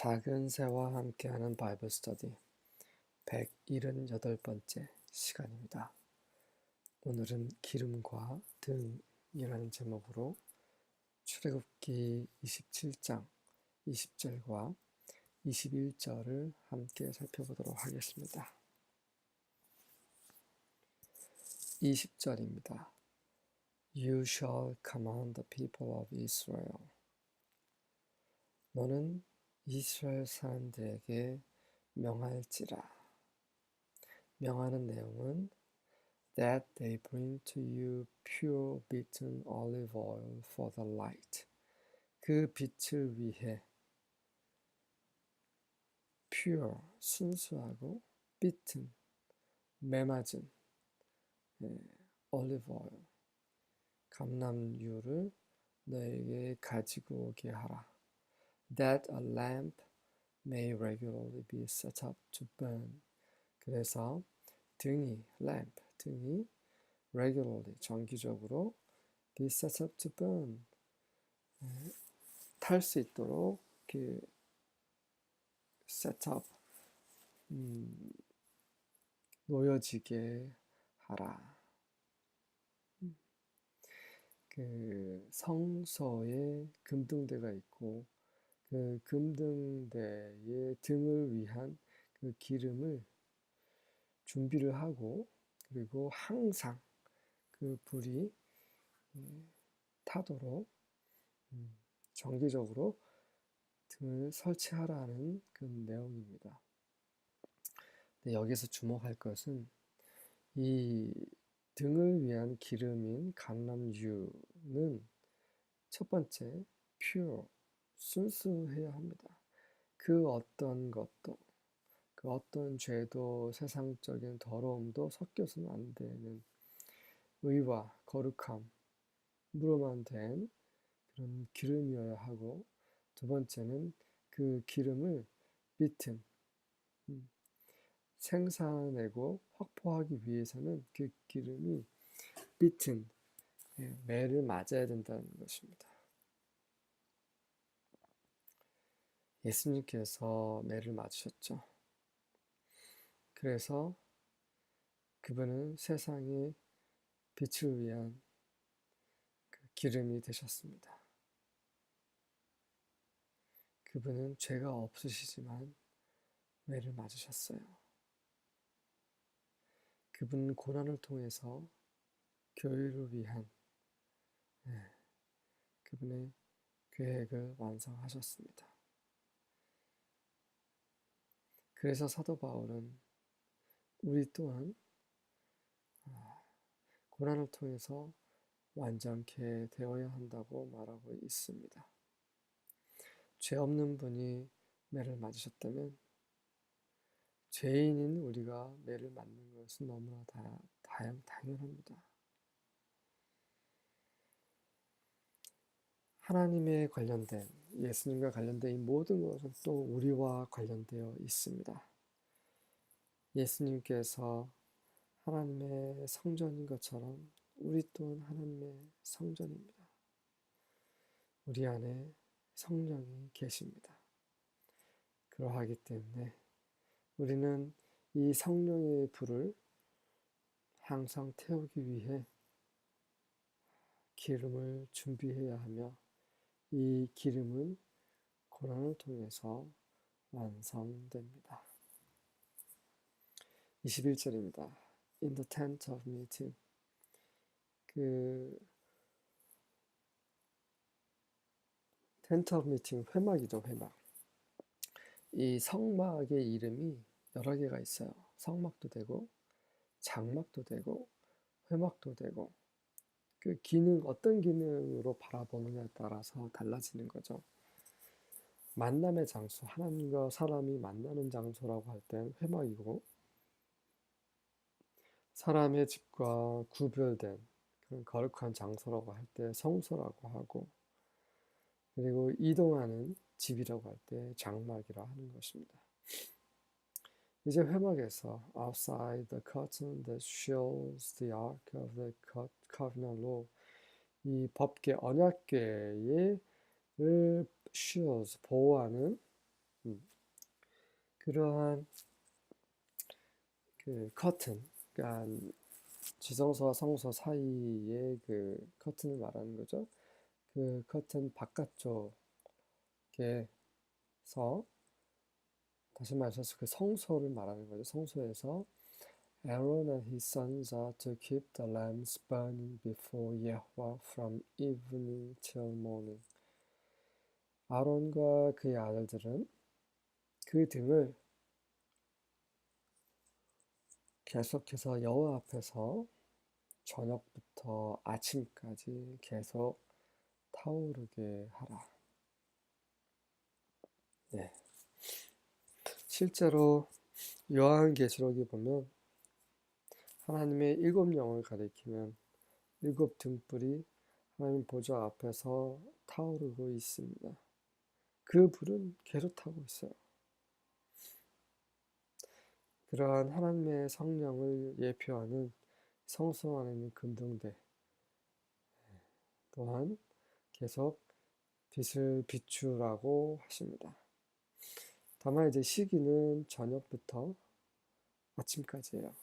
작은 새와 함께하는 바이블 스터디 178번째 시간입니다. 오늘은 기름과 등이라는 제목으로 출애굽기 27장 20절과 21절을 함께 살펴보도록 하겠습니다. 20절입니다. You shall command the people of Israel. 너는 이스라엘 사람들에게 명할지라. 명하는 내용은 that they bring to you pure beaten olive oil for the light. 그 빛을 위해 pure 순수하고 beaten 매맞은 예, olive oil 감람유를 너에게 가지고 오게 하라. That a lamp may regularly be set up to burn. 그래서 등이 lamp 등이 regularly 정기적으로 be set up to burn 탈 수 있도록 그 set up 음, 놓여지게 하라. 그 성서에 금등대가 있고 그 금등대의 등을 위한 그 기름을 준비를 하고 그리고 항상 그 불이 타도록 음, 정기적으로 등을 설치하라는 그 내용입니다. 여기서 주목할 것은 이 등을 위한 기름인 감람유는 첫 번째 pure 순수해야 합니다. 그 어떤 것도, 그 어떤 죄도 세상적인 더러움도 섞여서는 안 되는 의와 거룩함 으로만 된 그런 기름이어야 하고, 두 번째는 그 기름을 비튼, 음, 생산해내고 확보하기 위해서는 그 기름이 비튼, 예, 매를 맞아야 된다는 것입니다. 예수님께서 매를 맞으셨죠. 그래서 그분은 세상의 빛을 위한 그 기름이 되셨습니다. 그분은 죄가 없으시지만 매를 맞으셨어요. 그분은 고난을 통해서 교회를 위한 네, 그분의 계획을 완성하셨습니다. 그래서 사도 바울은 우리 또한 아, 고난을 통해서 완전케 되어야 한다고 말하고 있습니다. 죄 없는 분이 매를 맞으셨다면 죄인인 우리가 매를 맞는 것은 너무나 다, 다양, 당연합니다. 하나님에 관련된 예수님과 관련된 이 모든 것은 또 우리와 관련되어 있습니다. 예수님께서 하나님의 성전인 것처럼 우리 또한 하나님의 성전입니다. 우리 안에 성령이 계십니다. 그러하기 때문에 우리는 이 성령의 불을 항상 태우기 위해 기름을 준비해야 하며 이 기름은 고난을 통해서 완성됩니다. 21절입니다. In the tent of meeting. 그 텐트 오브 미팅 회막이죠, 회막. 이 성막의 이름이 여러 개가 있어요. 성막도 되고 장막도 되고 회막도 되고 그 기능, 어떤 기능으로 바라보느냐에 따라서 달라지는 거죠. 만남의 장소, 하나님과 사람이 만나는 장소라고 할 땐 회막이고, 사람의 집과 구별된 그런 거룩한 장소라고 할 때 성소라고 하고, 그리고 이동하는 집이라고 할 때 장막이라 하는 것입니다. 이제 회막에서 outside the curtain that shows the ark of the covenant law 이 법계 언약궤의 shields 보호하는 음. 그러한 그 커튼, 그러니까 지성소와 성소 사이의 그 커튼을 말하는 거죠. 그 커튼 바깥쪽에서 다시 말해서 그 성소를 말하는 거죠. 성소에서 Aaron and his sons are to keep the lamps burning before Yahweh from evening till morning. 아론과 그의 아들들은 그 등을 계속해서 여호와 앞에서 저녁부터 아침까지 계속 타오르게 하라. 네. 실제로 요한계시록에 보면 하나님의 일곱 영을 가리키는 일곱 등불이 하나님 보좌 앞에서 타오르고 있습니다. 그 불은 계속 타고 있어요. 그러한 하나님의 성령을 예표하는 성소 안에 있는 금등대 또한 계속 빛을 비추라고 하십니다. 다만 이제 시기는 저녁부터 아침까지예요.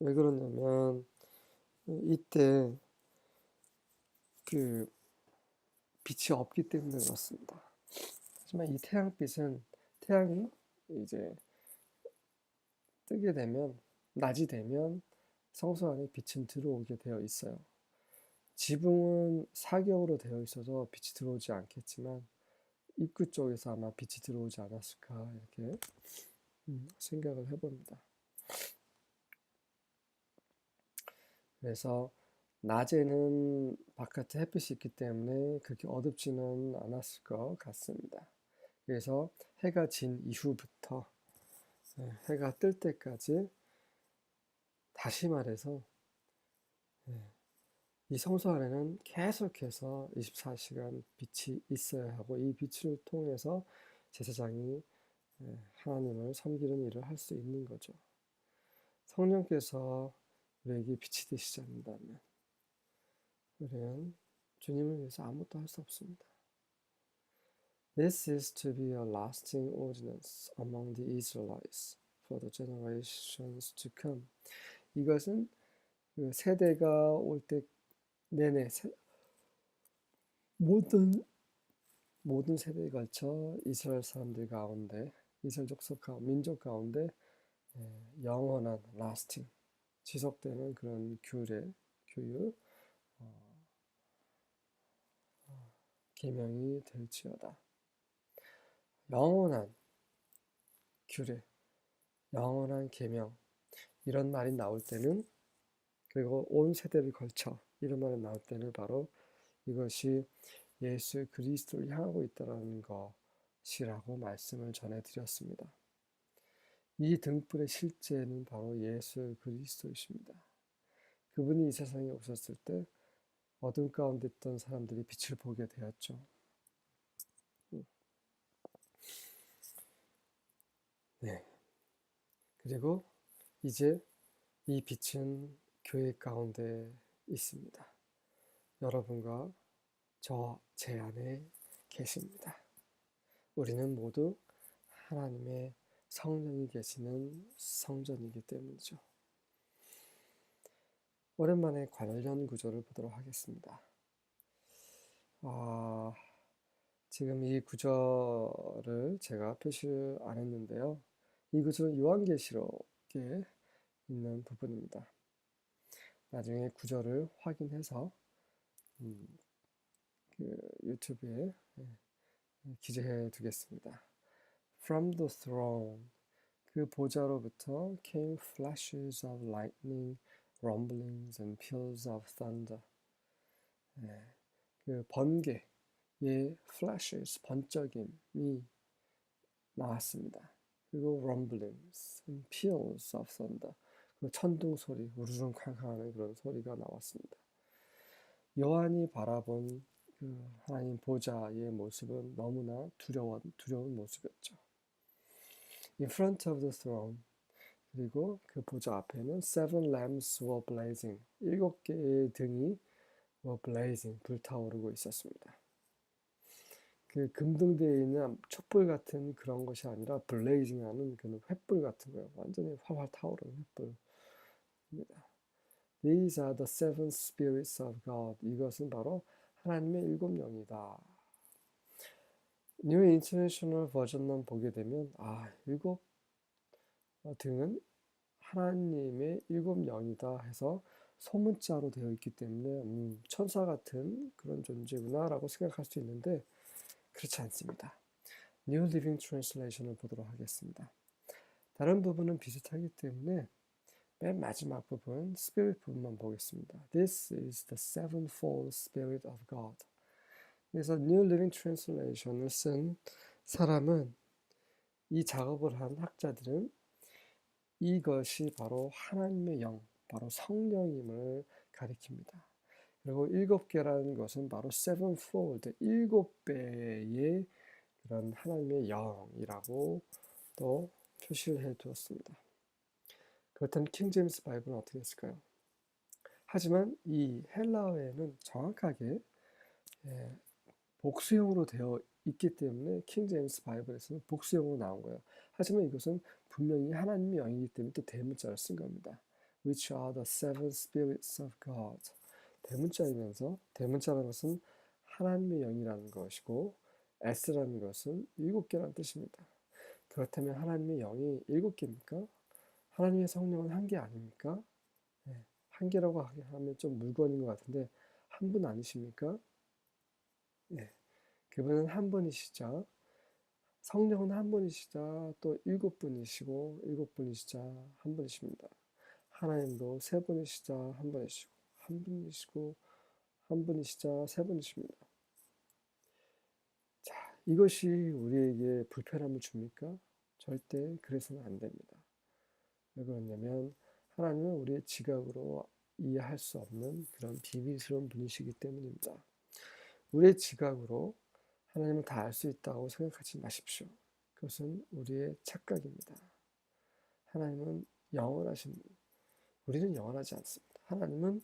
왜 그러냐면 이때 그 빛이 없기 때문에 그렇습니다. 하지만 이 태양빛은 태양이 이제 뜨게 되면 낮이 되면 성소 안에 빛은 들어오게 되어 있어요. 지붕은 사격으로 되어 있어서 빛이 들어오지 않겠지만 입구 쪽에서 아마 빛이 들어오지 않았을까 이렇게 음, 생각을 해봅니다. 그래서 낮에는 바깥에 햇빛이 있기 때문에 그렇게 어둡지는 않았을 것 같습니다. 그래서 해가 진 이후부터 예, 해가 뜰 때까지 다시 말해서 예, 이 성소 안에는 계속해서 24시간 빛이 있어야 하고 이 빛을 통해서 제사장이 예, 하나님을 섬기는 일을 할 수 있는 거죠. 성령께서 우리에게 빛이 되시지 않는다면 우리는 주님을 위해서 아무것도 할 수 없습니다. This is to be a lasting ordinance among the Israelites for the generations to come. 이것은 그 세대가 올 때 세, 모든 모든 세대에 걸쳐 이스라엘 사람들 가운데 이스라엘 족속 가 민족 가운데 예, 영원한 lasting 지속되는 그런 규례 교육 어, 어, 계명이 될지어다. 영원한 규례, 영원한 계명 이런 말이 나올 때는 그리고 온 세대를 걸쳐 이런 말이 나올 때는 바로 이것이 예수 그리스도를 향하고 있다는 것이라고 말씀을 전해드렸습니다. 이 등불의 실제는 바로 예수 그리스도이십니다. 그분이 이 세상에 오셨을 때 어둠 가운데 있던 사람들이 빛을 보게 되었죠. 네. 그리고 이제 이 빛은 교회 가운데 있습니다. 여러분과 저 제 안에 계십니다. 우리는 모두 하나님의 성령이 계시는 성전이기 때문이죠. 오랜만에 관련 구조를 보도록 하겠습니다. 아, 지금 이 구절을 제가 표시를 안 했는데요. 이 구절은 요한계시록에 있는 부분입니다. 나중에 구절을 확인해서 음, 그 유튜브에 예, 기재해 두겠습니다. From the throne 그 보좌로부터 came flashes of lightning, rumblings and peals of thunder. 네, 그 번개 의 flashes, 번쩍임이 나왔습니다. 그리고 rumblings, peals of thunder, 그 천둥 소리, 우르릉 쾅쾅하는 그런 소리가 나왔습니다. 요한이 바라본 그 하나님 보좌의 모습은 너무나 두려운 두려운 모습이었죠. In front of the throne 그리고 그 보좌 앞에는 seven lamps were blazing 일곱 개의 등이 were blazing 불타오르고 있었습니다. 그 금등대에 있는 촛불 같은 그런 것이 아니라 블레이징하는 그런 횃불 같은 거예요. 완전히 활활 타오르는 횃불 입니다. These are the seven spirits of God. 이것은 바로 하나님의 일곱 영이다. 뉴 인터내셔널 버전만 보게 되면 아 일곱 등은 하나님의 일곱 영이다 해서 소문자로 되어 있기 때문에 음, 천사 같은 그런 존재구나라고 생각할 수 있는데 그렇지 않습니다. New Living Translation을 보도록 하겠습니다. 다른 부분은 비슷하기 때문에 맨 마지막 부분, Spirit 부분만 보겠습니다. This is the sevenfold Spirit of God. 그래서 New Living Translation을 쓴 사람은 이 작업을 한 학자들은 이것이 바로 하나님의 영, 바로 성령임을 가리킵니다. 그리고 일곱 개라는 것은 바로 sevenfold, 일곱 배의 그런 하나님의 영이라고 또 표시를 해 두었습니다. 그렇다면 킹 제임스 바이블은 어떻게 했을까요? 하지만 이 헬라어에는 정확하게 예, 복수형으로 되어 있기 때문에 킹 제임스 바이블에서는 복수형으로 나온 거예요. 하지만 이것은 분명히 하나님의 영이기 때문에 또 대문자를 쓴 겁니다. Which are the seven spirits of God. 대문자이면서 대문자라는 것은 하나님의 영이라는 것이고 S라는 것은 일곱 개라는 뜻입니다. 그렇다면 하나님의 영이 일곱 개입니까? 하나님의 성령은 한 개 아닙니까? 네, 한 개라고 하면 좀 물건인 것 같은데 한 분 아니십니까? 네, 그분은 한 분이시죠. 성령은 한 분이시자 또 일곱 분이시고 일곱 분이시자 한 분이십니다. 하나님도 세 분이시자 한 분이시고 한 분이시고 한 분이시자 세 분이십니다. 자, 이것이 우리에게 불편함을 줍니까? 절대 그래서는 안 됩니다. 왜 그러냐면 하나님은 우리의 지각으로 이해할 수 없는 그런 비밀스러운 분이시기 때문입니다. 우리의 지각으로 하나님을 다 알 수 있다고 생각하지 마십시오. 그것은 우리의 착각입니다. 하나님은 영원하신 분. 우리는 영원하지 않습니다. 하나님은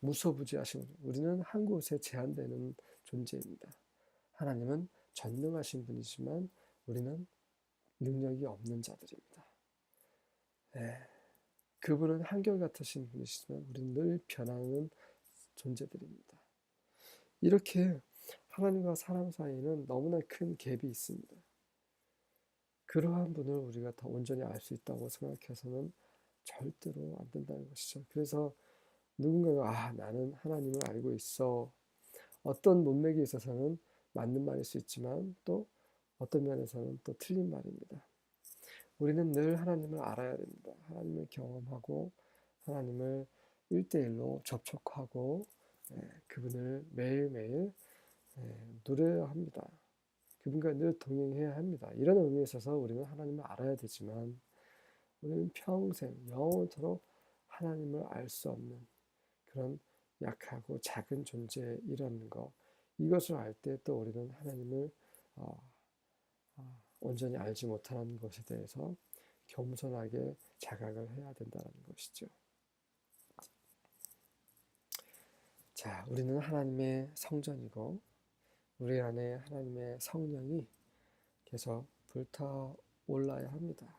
무소부지하신 분. 우리는 한 곳에 제한되는 존재입니다. 하나님은 전능하신 분이지만 우리는 능력이 없는 자들입니다. 네. 그분은 한결같으신 분이시지만 우리는 늘 변하는 존재들입니다. 이렇게 하나님과 사람 사이에는 너무나 큰 갭이 있습니다. 그러한 분을 우리가 더 온전히 알 수 있다고 생각해서는 절대로 안 된다는 것이죠. 그래서 누군가가 아 나는 하나님을 알고 있어 어떤 문맥에 있어서는 맞는 말일 수 있지만 또 어떤 면에서는 또 틀린 말입니다. 우리는 늘 하나님을 알아야 됩니다. 하나님을 경험하고 하나님을 일대일로 접촉하고 예, 그분을 매일매일 예, 누려야 합니다. 그분과 늘 동행해야 합니다. 이런 의미에 있어서 우리는 하나님을 알아야 되지만 우리는 평생 영원토록 하나님을 알 수 없는 그런 약하고 작은 존재이라는 것 이것을 알 때 또 우리는 하나님을 어, 어, 온전히 알지 못하는 것에 대해서 겸손하게 자각을 해야 된다는 것이죠. 자, 우리는 하나님의 성전이고 우리 안에 하나님의 성령이 계속 불타 올라야 합니다.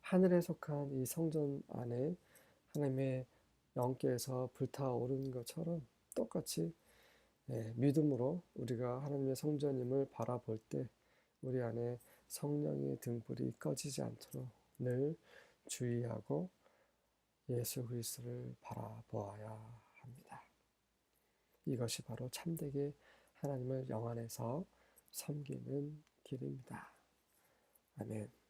하늘에 속한 이 성전 안에 하나님의 영께서 불타오르는 것처럼 똑같이 예, 믿음으로 우리가 하나님의 성전임을 바라볼 때 우리 안에 성령의 등불이 꺼지지 않도록 늘 주의하고 예수 그리스도를 바라보아야 합니다. 이것이 바로 참되게 하나님을 영 안에서 섬기는 길입니다. 아멘.